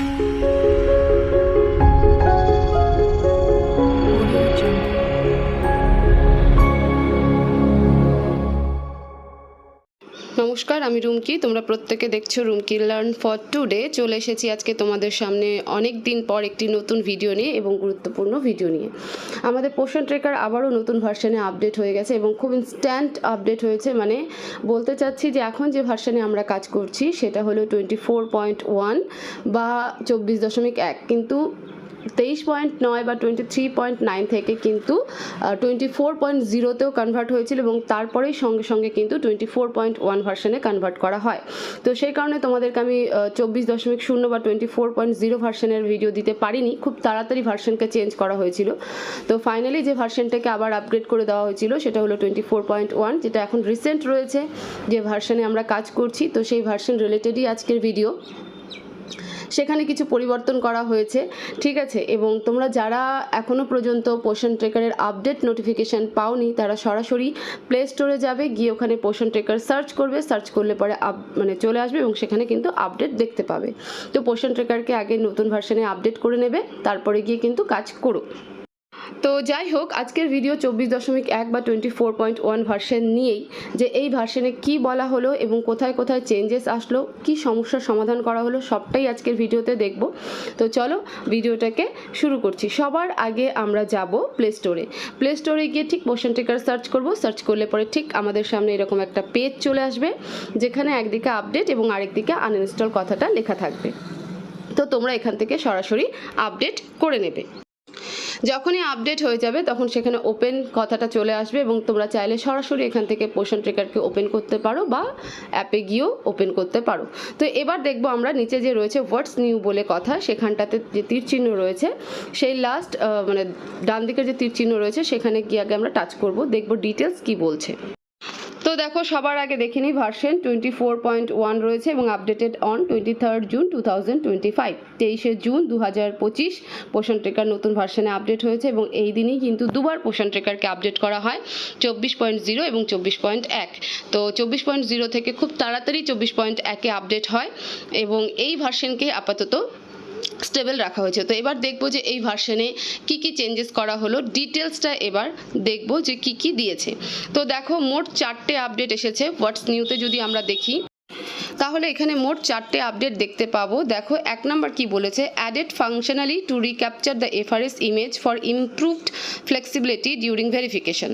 Música নমস্কার, আমি রুমকি। তোমরা প্রত্যেকে দেখছ রুমকি লার্ন ফর টুডে। চলে এসেছি আজকে তোমাদের সামনে অনেক দিন পর একটি নতুন ভিডিও নিয়ে এবং গুরুত্বপূর্ণ ভিডিও নিয়ে। আমাদের পোষণ ট্রেকার আবারও নতুন ভার্সানে আপডেট হয়ে গেছে এবং খুব ইনস্ট্যান্ট আপডেট হয়েছে। মানে বলতে চাচ্ছি যে এখন যে ভার্সানে আমরা কাজ করছি, সেটা হলো টোয়েন্টি ফোর পয়েন্ট ওয়ান বা চব্বিশ দশমিক এক। কিন্তু তেইশ পয়েন্ট নয় বা টোয়েন্টি থ্রি পয়েন্ট নাইন থেকে কিন্তু টোয়েন্টি ফোর পয়েন্ট জিরোতেও কনভার্ট হয়েছিল এবং তারপরেই সঙ্গে সঙ্গে কিন্তু টোয়েন্টি ফোর পয়েন্ট ওয়ান ভার্সনে কনভার্ট করা হয়। তো সেই কারণে তোমাদেরকে আমি চব্বিশ দশমিক শূন্য বা টোয়েন্টি ফোর পয়েন্ট জিরো ভার্সনের ভিডিও দিতে পারিনি। খুব তাড়াতাড়ি ভার্সনকে চেঞ্জ করা হয়েছিল। তো ফাইনালি যে ভার্সনটাকে আবার আপগ্রেড করে দেওয়া হয়েছিল, সেটা হলো টোয়েন্টি ফোর পয়েন্ট ওয়ান যেটা এখন রিসেন্ট রয়েছে। যে ভার্সনে আমরা কাজ করছি, তো সেই ভার্সন রিলেটেডই আজকের ভিডিও সেখানে কিছু পরিবর্তন করা হয়েছে, ঠিক আছে? এবং তোমরা যারা এখনও পর্যন্ত পোষণ ট্রেকারের আপডেট নোটিফিকেশান পাওনি, তারা সরাসরি প্লে স্টোরে যাবে, গিয়ে ওখানে পোষণ ট্রেকার সার্চ করবে সার্চ করলে পরে আপ মানে চলে আসবে এবং সেখানে কিন্তু আপডেট দেখতে পাবে। তো পোষণ ট্রেকারকে আগে নতুন ভার্সানে আপডেট করে নেবে, তারপরে গিয়ে কিন্তু কাজ করো। তো যাই হোক, আজকের ভিডিও চব্বিশ দশমিক এক বা twenty four point one version নিয়েই যে এই ভার্সনে কি বলা হলো এবং কোথায় কোথায় চেঞ্জেস আসলো, কি সমস্যার সমাধান করা হলো, সবটাই আজকের ভিডিওতে দেখব। তো চলো ভিডিওটাকে শুরু করছি। সবার আগে আমরা যাব প্লে স্টোরে প্লে স্টোরে গিয়ে ঠিক মোশন টেকার সার্চ করব। সার্চ করলে পরে ঠিক আমাদের সামনে এরকম একটা পেজ চলে আসবে, যেখানে একদিকে আপডেট এবং আরেকদিকে আনইনস্টল কথাটা লেখা থাকবে। তো তোমরা এখান থেকে সরাসরি আপডেট করে নেবে। যখনই আপডেট হয়ে যাবে, তখন সেখানে ওপেন কথাটা চলে আসবে এবং তোমরা চাইলে সরাসরি এখান থেকে পোষণ ট্রেকারকে ওপেন করতে পারো বা অ্যাপে গিয়েও ওপেন করতে পারো। তো এবার দেখব আমরা নিচে যে রয়েছে হোয়াটস নিউ বলে কথা, সেখানটাতে যে তীর চিহ্ন রয়েছে, সেই লাস্ট মানে ডান দিকের যে তীর চিহ্ন রয়েছে, সেখানে গিয়ে আগে আমরা টাচ করব। দেখব ডিটেলস কি বলছে। দেখো, সবার আগে দেখে নিই version twenty four point one রয়েছে এবং updated on twenty third June two thousand twenty five তেইশে জুন দু হাজার পঁচিশ পোষণ ট্রেকার নতুন ভার্সনে আপডেট হয়েছে এবং এই দিনই কিন্তু দুবার পোষণ ট্রেকারকে আপডেট করা হয়, চব্বিশ পয়েন্ট জিরো এবং চব্বিশ পয়েন্ট এক। তো চব্বিশ পয়েন্ট জিরো থেকে খুব তাড়াতাড়ি চব্বিশ পয়েন্ট একে আপডেট হয় এবং এই ভার্সনকে আপাতত স্টেবল রাখা হয়েছে। তো এবার দেখব যে এই ভার্সনে কি কি চেঞ্জেস করা হলো। ডিটেলসটা এবার দেখব যে কি কি দিয়েছে। তো দেখো, মোট চারটে আপডেট এসেছে। হোয়াটস নিউতে যদি আমরা দেখি, তাহলে এখানে মোট চারটে আপডেট দেখতে পাবো। দেখো, এক নম্বর কি বলেছে? Added functionally to recapture the FRS image for improved flexibility during verification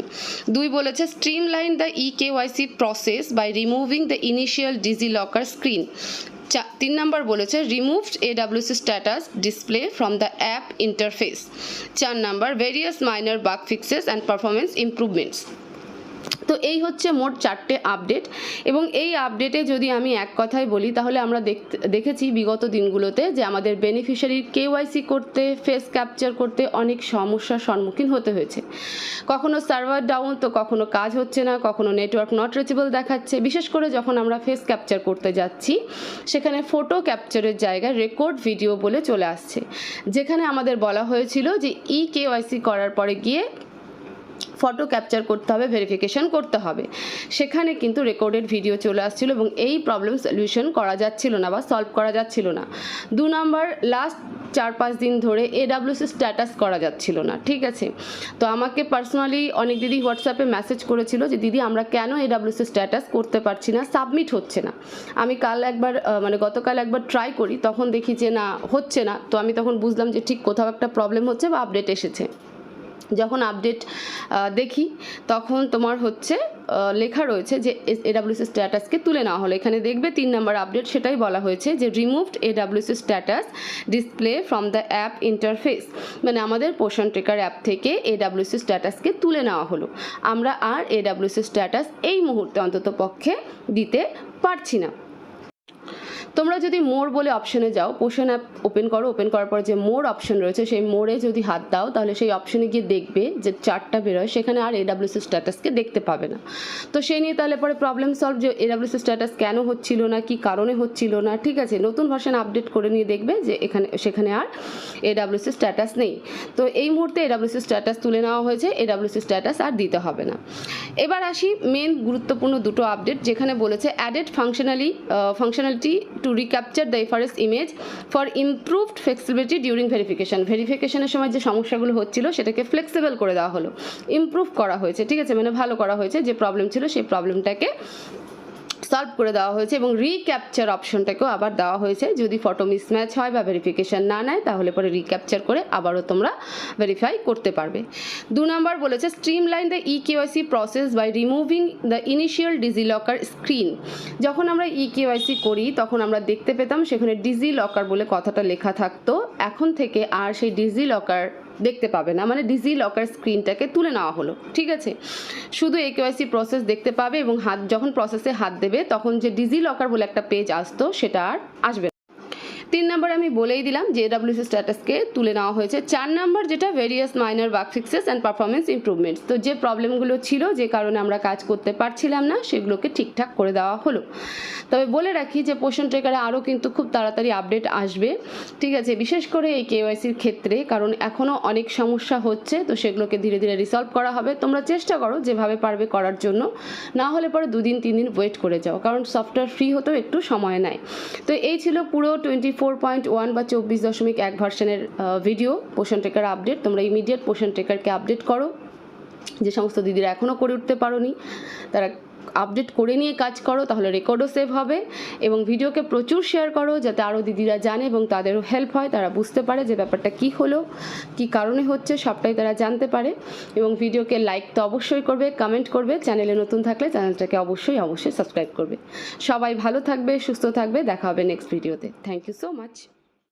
দুই বলেছে streamline the e KYC process by removing the initial DigiLocker screen তিন নম্বর বলেছে removed AWC status display from the app interface চার নম্বর various minor bug fixes and performance improvements তো এই হচ্ছে মোট চারটে আপডেট এবং এই আপডেটে যদি আমি এক কথায় বলি, তাহলে আমরা দেখেছি বিগত দিনগুলোতে যে আমাদের বেনিফিশিয়ারির কেওয়াইসি করতে ফেস ক্যাপচার করতে অনেক সমস্যার সম্মুখীন হতে হয়েছে। কখনো সার্ভার ডাউন তো কখনো কাজ হচ্ছে না, কখনো নেটওয়ার্ক নট রিচেবল দেখাচ্ছে। বিশেষ করে যখন আমরা ফেস ক্যাপচার করতে যাচ্ছি, সেখানে ফটো ক্যাপচারের জায়গায় রেকর্ড ভিডিও বলে চলে আসছে। যেখানে আমাদের বলা হয়েছিল যে ই কেওয়াইসি করার পরে গিয়ে ফটো ক্যাপচার করতে হবে ভেরিফিকেশন করতে হবে। সেখানে কিন্তু রেকর্ডেড ভিডিও চলে আসছিল এবং এই প্রবলেম সলিউশন করা যাচ্ছিল না বা সলভ করা যাচ্ছিল না। দু নম্বর লাস্ট চার পাঁচ দিন ধরে এডাব্লিউসি স্ট্যাটাস করা যাচ্ছিল না, ঠিক আছে? তো আমাকে পার্সোনালি অনেক দিদি হোয়াটসঅ্যাপে মেসেজ করেছিল যে, দিদি, আমরা কেন এডাব্লিউসি স্ট্যাটাস করতে পারছি না? সাবমিট হচ্ছে না। আমি কাল একবার মানে গতকাল একবার ট্রাই করি, তখন দেখি যে, না, হচ্ছে না। তো আমি তখন বুঝলাম যে, ঠিক কোথাও একটা প্রবলেম হচ্ছে বা আপডেট এসেছে। যখন আপডেট দেখি, তখন তোমার হচ্ছে লেখা রয়েছে যে এডাব্লিউসি স্ট্যাটাসকে তুলে নেওয়া হলো। এখানে দেখবে তিন নম্বর আপডেট সেটাই বলা হয়েছে যে removed AWC status display from the app interface মানে আমাদের পোষণ ট্রেকার অ্যাপ থেকে এডাব্লিউসি স্ট্যাটাসকে তুলে নেওয়া হলো। আমরা আর এডাব্লিউসি স্ট্যাটাস এই মুহূর্তে অন্তত পক্ষে দিতে পারছি না। তোমরা যদি মোর বলে অপশনে যাও পোষণ অ্যাপ ওপেন করো ওপেন করার পর যে মোর অপশন রয়েছে, সেই মোড়ে যদি হাত দাও, তাহলে সেই অপশনে গিয়ে দেখবে যে চারটা বেরোয়, সেখানে আর এডাব্লিউসি স্ট্যাটাসকে দেখতে পাবে না। তো সেই নিয়ে তাহলে পরে প্রবলেম সলভ যে এডাব্লিউসি স্ট্যাটাস কেন হচ্ছিল না, কি কারণে হচ্ছিল না, ঠিক আছে? নতুন ভার্সন আপডেট করে নিয়ে দেখবে যে এখানে, সেখানে আর এডাব্লিউসি স্ট্যাটাস নেই। তো এই মুহূর্তে এডাব্লিউসি স্ট্যাটাস তুলে নেওয়া হয়েছে এডাব্লিউসি স্ট্যাটাস আর দিতে হবে না। এবার আসি মেন গুরুত্বপূর্ণ দুটো আপডেট যেখানে বলেছে added functionally functionality to recapture the FRS image for improved flexibility during verification ভেরিফিকেশনের সময় যে সমস্যাগুলো হচ্ছিল সেটাকে ফ্লেক্সিবল করে দেওয়া হলো। ইমপ্রুভ করা হয়েছে, ঠিক আছে? মানে ভালো করা হয়েছে যে প্রবলেম ছিল, সেই প্রবলেমটাকে সলভ করে দেওয়া হয়েছে এবং রিক্যাপচার অপশনটাকেও আবার দেওয়া হয়েছে। যদি ফটো মিসম্যাচ হয় বা ভেরিফিকেশন না নেয়, তাহলে পরে রিক্যাপচার করে আবারও তোমরা ভেরিফাই করতে পারবে। দু নম্বর বলেছে streamline the e KYC process by removing the initial DigiLocker screen যখন আমরা ই কেওয়াইসি করি, তখন আমরা দেখতে পেতাম সেখানে ডিজি লকার বলে কথাটা লেখা থাকতো। এখন থেকে আর সেই ডিজি লকার দেখতে পাবে না। মানে ডিজি লকার স্ক্রিনটাকে তুলে নেওয়া হলো। ঠিক আছে? শুধু এ কেওয়াইসি প্রসেস দেখতে পাবে এবং হাত, যখন প্রসেসে হাত দেবে, তখন যে ডিজি লকার বলে একটা পেজ আসতো, সেটা আর আসবে তিন নম্বর আমি বলেই দিলাম যে এডাব্লিউসি স্ট্যাটাসকে তুলে নেওয়া হয়েছে। চার নম্বর যেটা various minor bug fixes and performance improvements তো যে প্রবলেমগুলো ছিল, যে কারণে আমরা কাজ করতে পারছিলাম না, সেগুলোকে ঠিকঠাক করে দেওয়া হলো। তবে বলে রাখি যে পোষণ ট্রেকারে আরও কিন্তু খুব তাড়াতাড়ি আপডেট আসবে। ঠিক আছে, বিশেষ করে এই কেওয়াইসির ক্ষেত্রে, কারণ এখনও অনেক সমস্যা হচ্ছে, তো সেগুলোকে ধীরে ধীরে রিসলভ করা হবে। তোমরা চেষ্টা করো যেভাবে পারবে করার জন্য। না হলে পরে দুদিন তিন দিন ওয়েট করে যাও, কারণ সফটওয়্যার ফ্রি হতেও একটু সময় নেয়। তো এই ছিল পুরো টোয়েন্টি ফোর পয়েন্ট ওয়ান বা চব্বিশ দশমিক এক ভার্সনের ভিডিও পোষণ ট্রেকার আপডেট তোমরা ইমিডিয়েট পোষণ ট্রেকারকে আপডেট করো। যে সমস্ত দিদিরা এখনও করে উঠতে পারোনি, তারা আপডেট করে নিয়ে কাজ করো, তাহলে রেকর্ডও সেভ হবে এবং ভিডিওকে প্রচুর শেয়ার করো যাতে আরও দিদিরা জানে এবং তাদেরও হেল্প হয়, তারা বুঝতে পারে যে ব্যাপারটা কি হলো, কি কারণে হচ্ছে, সবটাই তারা জানতে পারে এবং ভিডিওকে লাইক তো অবশ্যই করবে কমেন্ট করবে চ্যানেলে নতুন থাকলে চ্যানেলটাকে অবশ্যই অবশ্যই সাবস্ক্রাইব করবে। সবাই ভালো থাকবে, সুস্থ থাকবে, দেখা হবে নেক্সট ভিডিওতে থ্যাংক ইউ সো মাচ